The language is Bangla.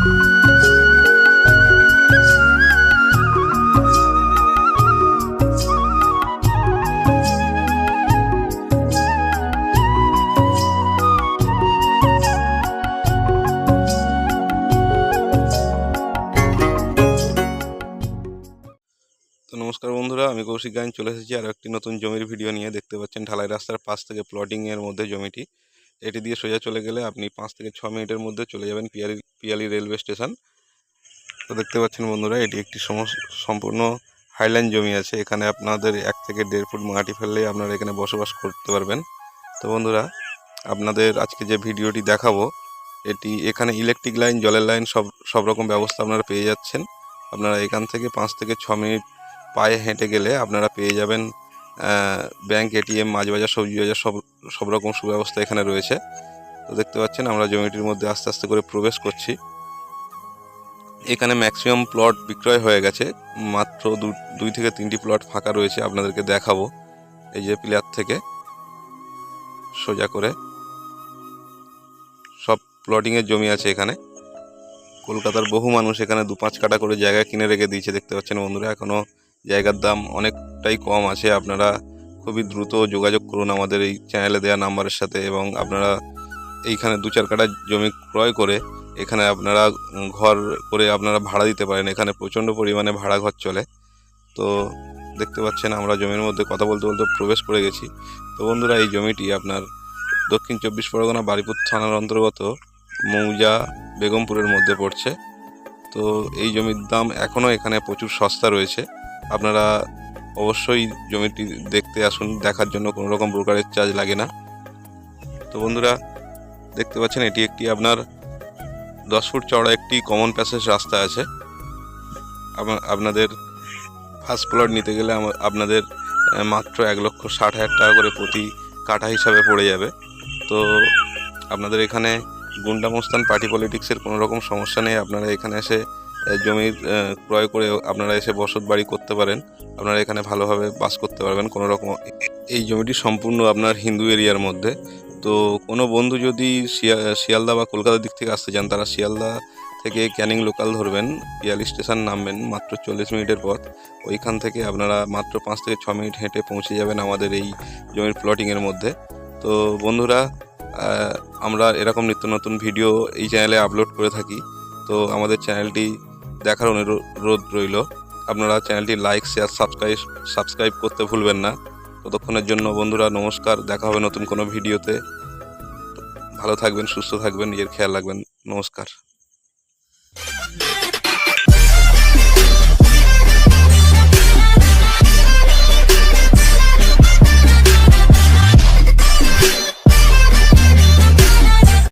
নমস্কার বন্ধুরা, আমি কৌশিক গাইন, চলে এসেছি আর একটি নতুন জমির ভিডিও নিয়ে। দেখতে পাচ্ছেন ঢালাই রাস্তার পাশ থেকে প্লটিংয়ের মধ্যে জমিটি। এটি দিয়ে সোজা চলে গেলে আপনি পাঁচ থেকে ছ মিনিটের মধ্যে চলে যাবেন পিয়ালি পিয়ালি রেলওয়ে স্টেশন। তো দেখতে পাচ্ছেন বন্ধুরা, এটি একটি সম্পূর্ণ হাইল্যান্ড জমি আছে। এখানে আপনাদের এক থেকে দেড় ফুট মাটি ফেললে আপনারা এখানে বসবাস করতে পারবেন। তো বন্ধুরা, আপনাদের আজকে যে ভিডিওটি দেখাবো, এটি এখানে ইলেকট্রিক লাইন, জলের লাইন সব সব রকম ব্যবস্থা আপনারা পেয়ে যাচ্ছেন। আপনারা এখান থেকে পাঁচ থেকে ছ মিনিট পায়ে হেঁটে গেলে আপনারা পেয়ে যাবেন ব্যাংক এটিএম মাছ বাজার সবজি বাজার, সব সব রকম সুব্যবস্থা এখানে রয়েছে। তো দেখতে পাচ্ছেন, আমরা জমিটির মধ্যে আস্তে আস্তে করে প্রবেশ করছি। এখানে ম্যাক্সিমাম প্লট বিক্রয় হয়ে গেছে। মাত্র দুই থেকে তিনটি প্লট ফাঁকা রয়েছে, আপনাদেরকে দেখাবো। এই যে প্লেয়ার থেকে সোজা করে সব প্লটিংয়ের জমি আছে এখানে। কলকাতার বহু মানুষ এখানে দু পাঁচ কাটা করে জায়গা কিনে রেখে দিয়েছে, দেখতে পাচ্ছেন বন্ধুরা। এখনও জায়গার দাম অনেকটাই কম আছে। আপনারা খুবই দ্রুত যোগাযোগ করুন আমাদের এই চ্যানেলে দেওয়া নাম্বারের সাথে এবং আপনারা এইখানে দু চার কাটা জমি ক্রয় করে এখানে আপনারা ঘর করে আপনারা ভাড়া দিতে পারেন। এখানে প্রচণ্ড পরিমাণে ভাড়া ঘর চলে। তো দেখতে পাচ্ছেন আমরা জমির মধ্যে কথা বলতে বলতে প্রবেশ করে গেছি। তো বন্ধুরা, এই জমিটি আপনার দক্ষিণ চব্বিশ পরগনা বারিপুর থানার অন্তর্গত মৌজা বেগমপুরের মধ্যে পড়ছে। তো এই জমির দাম এখনও এখানে প্রচুর সস্তা রয়েছে। আপনারা অবশ্যই জমিটি দেখতে আসুন। দেখার জন্য কোনো রকম ব্রোকারেজ চার্জ লাগে না। তো বন্ধুরা দেখতে পাচ্ছেন, এটি একটি আপনার দশ ফুট চওড়া একটি কমন প্যাসেজ রাস্তা আছে। আপনাদের ফার্স্ট প্লট নিতে গেলে আপনাদের মাত্র এক লক্ষ ষাট হাজার টাকা করে প্রতি কাঠা হিসাবে পড়ে যাবে। তো আপনাদের এখানে গুন্ডামস্তান পার্টি পলিটিক্সের কোনো রকম সমস্যা নেই। আপনারা এখানে এসে জমির ক্রয় করে আপনারা এসে বসত বাড়ি করতে পারেন। আপনারা এখানে ভালোভাবে বাস করতে পারবেন কোনো রকম। এই জমিটি সম্পূর্ণ আপনার হিন্দু এরিয়ার মধ্যে। তো কোনো বন্ধু যদি শিয়া- শিয়ালদা বা কলকাতার দিক থেকে আসতে চান, তারা শিয়ালদা থেকে ক্যানিং লোকাল ধরবেন পিয়ালি স্টেশন নামবেন মাত্র চল্লিশ মিনিটের পথ। ওইখান থেকে আপনারা মাত্র পাঁচ থেকে ছ মিনিট হেঁটে পৌঁছে যাবেন আমাদের এই জমির প্লটিংয়ের মধ্যে। তো বন্ধুরা আমরা এরকম নিত্য নতুন ভিডিও এই চ্যানেলে আপলোড করে থাকি। তো আমাদের চ্যানেলটি দেখার অনুরোধ রইল। আপনারা চ্যানেলটি লাইক শেয়ার সাবস্ক্রাইব সাবস্ক্রাইব করতে ভুলবেন না। ততক্ষণের জন্য বন্ধুরা, নমস্কার। দেখা হবে নতুন কোনো ভিডিওতে। ভালো থাকবেন, সুস্থ থাকবেন, নিজের খেয়াল রাখবেন। নমস্কার।